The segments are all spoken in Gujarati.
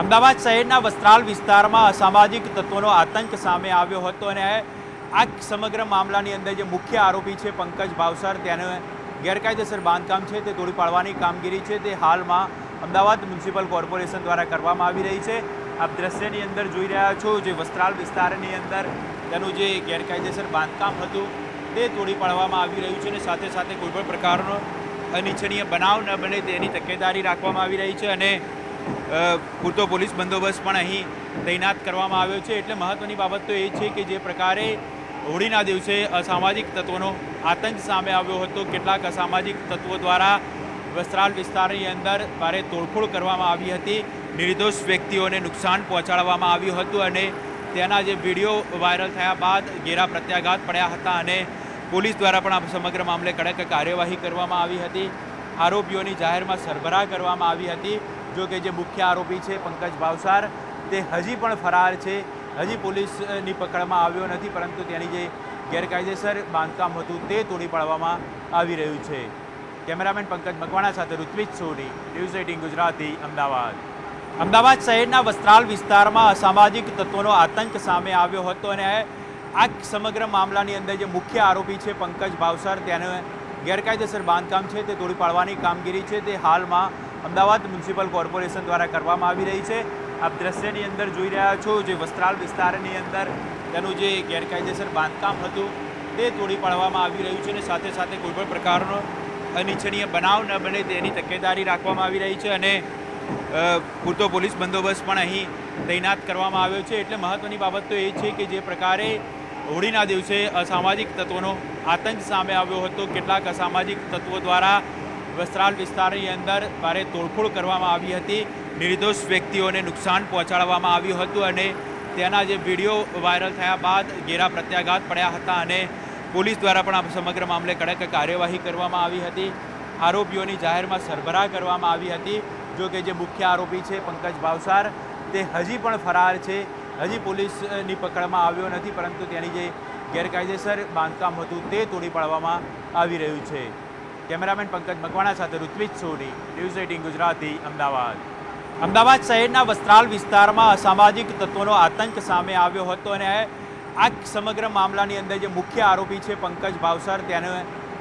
અમદાવાદ શહેરના વસ્ત્રાલ વિસ્તારમાં અસામાજિક તત્વોનો આતંક સામે આવ્યો હતો અને આ સમગ્ર મામલાની અંદર જે મુખ્ય આરોપી છે પંકજ ભાવસર, તેને ગેરકાયદેસર બાંધકામ છે, તે તોડી પાડવાની કામગીરી છે, તે હાલમાં અમદાવાદ મ્યુનિસિપલ કોર્પોરેશન દ્વારા કરવામાં આવી રહી છે. આપ દ્રશ્યની અંદર જોઈ રહ્યા છો જે વસ્ત્રાલ વિસ્તારની અંદર તેનું જે ગેરકાયદેસર બાંધકામ હતું, તે તોડી પાડવામાં આવી રહ્યું છે અને સાથે સાથે કોઈપણ પ્રકારનો અનિચ્છનીય બનાવ ન બને તેની તકેદારી રાખવામાં આવી રહી છે અને પૂરતો પોલીસ બંદોબસ્ત પણ અહીં તૈનાત કરવામાં આવ્યો છે. એટલે મહત્ત્વની બાબત તો એ છે કે જે પ્રકારે હોળીના દિવસે અસામાજિક તત્વોનો આતંક સામે આવ્યો હતો. કેટલાક અસામાજિક તત્વો દ્વારા વસ્ત્રાલ વિસ્તારની અંદર ભારે તોડફોડ કરવામાં આવી હતી. નિર્દોષ વ્યક્તિઓને નુકસાન પહોંચાડવામાં આવ્યું હતું અને તેના જે વીડિયો વાયરલ થયા બાદ ઘેરા પ્રત્યાઘાત પડ્યા હતા અને પોલીસ દ્વારા પણ આ સમગ્ર મામલે કડક કાર્યવાહી કરવામાં આવી હતી. આરોપીઓની જાહેરમાં સરભરા કરવામાં આવી હતી. જો કે જે મુખ્ય આરોપી છે પંકજ ભાવસાર, તે હજી પણ ફરાર છે. હજી પોલીસની પકડમાં આવ્યો નથી, પરંતુ તેની જે ગેરકાયદેસર બાંધકામ હતું તે તોડી પાડવામાં આવી રહ્યું છે. કેમેરામેન પંકજ મકવાણા સાથે ઋત્વિજ સોની, ન્યૂઝ એટીન ગુજરાતી, અમદાવાદ. અમદાવાદ શહેરના વસ્ત્રાલ વિસ્તારમાં અસામાજિક તત્વોનો આતંક સામે આવ્યો હતો અને આ સમગ્ર મામલાની અંદર જે મુખ્ય આરોપી છે પંકજ ભાવસર, તેને ગેરકાયદેસર બાંધકામ છે, તે તોડી પાડવાની કામગીરી છે. તે હાલમાં અમદાવાદ મ્યુનિસિપલ કોર્પોરેશન દ્વારા કરવામાં આવી રહી છે. આપ દ્રશ્યની અંદર જોઈ રહ્યા છો જે વસ્ત્રાલ વિસ્તારની અંદર તેનું જે ગેરકાયદેસર બાંધકામ હતું તે તોડી પાડવામાં આવી રહ્યું છે અને સાથે સાથે કોઈપણ પ્રકારનો અનિચ્છનીય બનાવ ન બને તેની તકેદારી રાખવામાં આવી રહી છે અને પૂરતો પોલીસ બંદોબસ્ત પણ અહીં તૈનાત કરવામાં આવ્યો છે. એટલે મહત્ત્વની બાબત તો એ છે કે જે પ્રકારે હોળીના દિવસે અસામાજિક તત્વોનો આતંક સામે આવ્યો હતો. કેટલાક અસામાજિક તત્વો દ્વારા વસ્ત્રાલ વિસ્તારની અંદર ભારે તોડફોડ કરવામાં આવી હતી. નિર્દોષ વ્યક્તિઓને નુકસાન પહોંચાડવામાં આવ્યું હતું અને તેના જે વીડિયો વાયરલ થયા બાદ ઘેરા પ્રત્યાઘાત પડ્યા હતા અને પોલીસ દ્વારા પણ આ સમગ્ર મામલે કડક કાર્યવાહી કરવામાં આવી હતી. આરોપીઓની જાહેરમાં સરભરા કરવામાં આવી હતી. જો કે જે મુખ્ય આરોપી છે પંકજ ભાવસાર, તે હજી પણ ફરાર છે. હજી પોલીસની પકડમાં આવ્યો નથી, પરંતુ તેની જે ગેરકાયદેસર બાંધકામ હતું તે તોડી પાડવામાં આવી રહ્યું છે. કેમેરામેન પંકજ મકવાણા સાથે ઋત્વિજ સોની, ન્યૂઝ એટીન ગુજરાતી, અમદાવાદ. અમદાવાદ શહેરના વસ્ત્રાલ વિસ્તારમાં અસામાજિક તત્વોનો આતંક સામે આવ્યો હતો અને આ સમગ્ર મામલાની અંદર જે મુખ્ય આરોપી છે પંકજ ભાવસર, તેને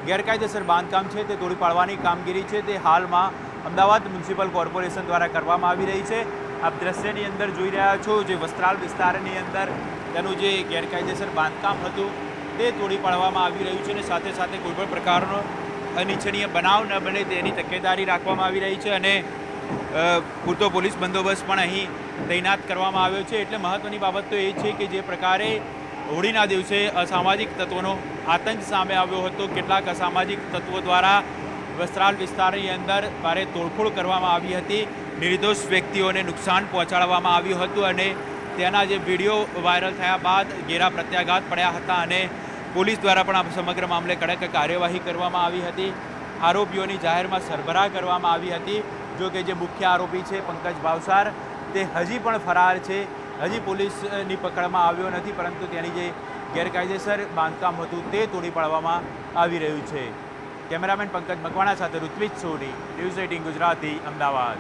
ગેરકાયદેસર બાંધકામ છે, તે તોડી પાડવાની કામગીરી છે, તે હાલમાં અમદાવાદ મ્યુનિસિપલ કોર્પોરેશન દ્વારા કરવામાં આવી રહી છે. આપ દ્રશ્યની અંદર જોઈ રહ્યા છો જે વસ્ત્રાલ વિસ્તારની અંદર તેનું જે ગેરકાયદેસર બાંધકામ હતું, તે તોડી પાડવામાં આવી રહ્યું છે અને સાથે સાથે કોઈપણ પ્રકારનો અનિચ્છનીય બનાવ ન બને તેની તકેદારી રાખવામાં આવી રહી છે અને પૂરતો પોલીસ બંદોબસ્ત પણ અહીં તૈનાત કરવામાં આવ્યો છે. એટલે મહત્ત્વની બાબત તો એ છે કે જે પ્રકારે હોળીના દિવસે અસામાજિક તત્વોનો આતંક સામે આવ્યો હતો. કેટલાક અસામાજિક તત્વો દ્વારા વસ્ત્રાલ વિસ્તારની અંદર ભારે તોડફોડ કરવામાં આવી હતી. નિર્દોષ વ્યક્તિઓને નુકસાન પહોંચાડવામાં આવ્યું હતું અને તેના જે વીડિયો વાયરલ થયા બાદ ઘેરા પ્રત્યાઘાત પડ્યા હતા અને પોલીસ દ્વારા પણ આ સમગ્ર મામલે કડક કાર્યવાહી કરવામાં આવી હતી. આરોપીઓની જાહેરમાં સરભરા કરવામાં આવી હતી. જો કે જે મુખ્ય આરોપી છે પંકજ ભાવસાર, તે હજી પણ ફરાર છે. હજી પોલીસની પકડમાં આવ્યો નથી, પરંતુ તેની જે ગેરકાયદેસર બાંધકામ હતું તે તોડી પાડવામાં આવી રહ્યું છે. કેમેરામેન પંકજ મકવાણા સાથે ઋત્વિજ સોની, ન્યૂઝ એટીન ગુજરાતી, અમદાવાદ.